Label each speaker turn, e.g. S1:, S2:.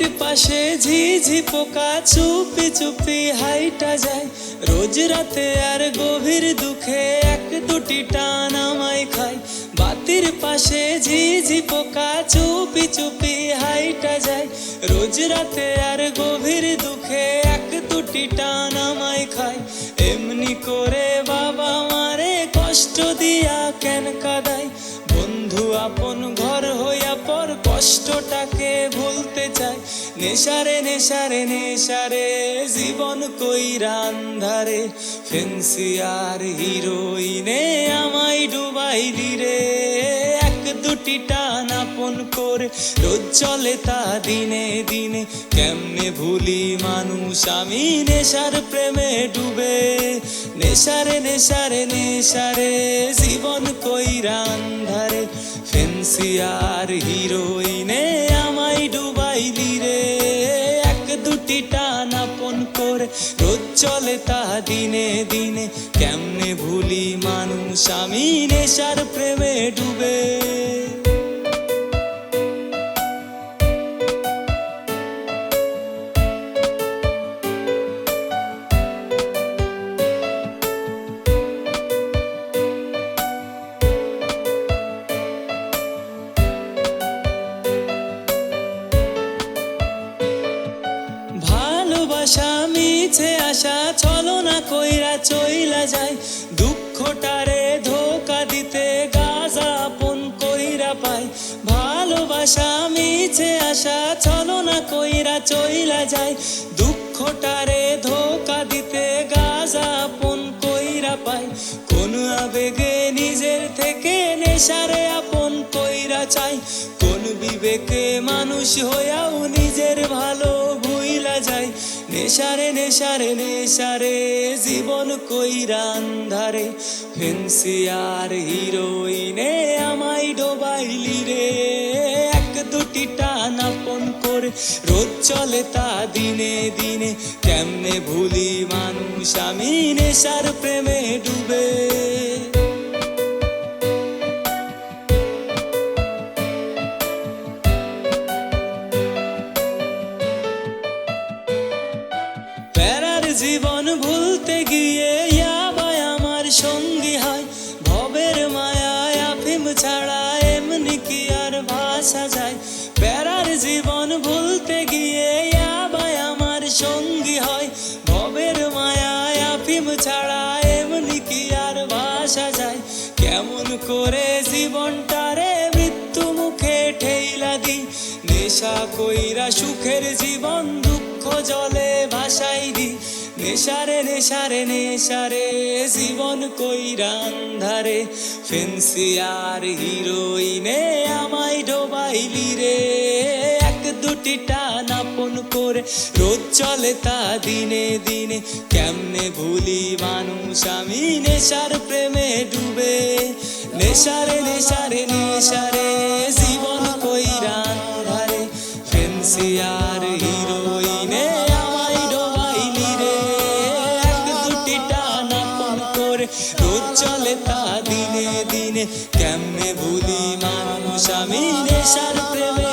S1: বাতির পাশে ঝিঝি পোকা চুপি চুপি হাইটা যায়। রোজ রাতে আর গভীর দুঃখে এক দুটি টান আমায় খায়। বাতির পাশে ঝিঝি পোকা চুপি চুপি হাইটা যায়। রোজ রাতে আর গভীর দুঃখে এক দুটি টান আমায় খায়। এমনি করে বাবা মারে কষ্ট দিয়া কেন কাদায়? বন্ধু আপন ঘর হইয়া পর কষ্টটাকে নেশারে নেশারে নেশারে জীবন কইরা আন্ধারে। ফেন্সিয়ার হিরোইনে আমায় ডুবাই দিরে এক দুটি টান আপন করে রোজ চলে তা দিনে দিনে। কেমনে ভুলি মানুষ আমি নেশার প্রেমে ডুবে। নেশারে নেশারে নেশারে জীবন কইরা আন্ধারে। ফেন্সিয়ার হিরোইনে চলে তা দিনে দিনে। কেমনে ভুলি মানুষ? আমি নেশার প্রেমে ডুবে। ভালোবাসা মিছে আশা, চলো না কইরা চইলা যায় দুঃখটারে ধোকা দিতে, গাজা আপন কইরা পাই। ভালোবাসা মিছে আশা, চলো না কইরা চইলা যায় দুঃখটারে ধোকা দিতে, গাজা আপন কইরা পাই। কোন আবেগে নিজের থেকে নেশারে আপন কইরা চাই। কোন বিবেকে মানুষ হইয়াও নিজের ভালো যায়। নেশারে নেশারে নেশারে জীবন কইরা আন্ধারে। ফেন্সিয়ার হিরোইনে আমায় ডোবাইলি রে। এক দুটি টান আপন করে রোজ চলে তা দিনে দিনে। কেমনে ভুলি মানুষ, আমি নেশার প্রেমে ডুবে। জীবন ভুলতে গিয়ে ইয়াবাই আমার সঙ্গী হয়। ভবের মায়ায় আফিম ছাড়া এমনি কি আর ভাষা যায়? প্যারার জীবন ভুলতে গিয়ে ইয়াবাই আমার সঙ্গী হয়। ভবের মায়ায় আফিম ছাড়া এমনি কি আর ভাষা যায়? কেমন করে জীবনটারে মৃত্যু মুখে ঠেইলা দি নেশা কইরা সুখের জীবন দুঃখ জলে ভাসাই দি। নেশারে নেশারে নেশারে জীবন কইরা আন্ধারে। ফেন্সিয়ার হিরোইনে আমায় ডোবাইলি রে। এক দুটি টান আপন করে রোজ চলে তা দিনে দিনে। কেমনে ভুলি মানুষ আমি নেশার প্রেমে ডুবে। নেশারে নেশারে নেশারে চলে তা দিনে দিনে। কেমনে ভুলি মানুষ? আমি নেশার প্রেমে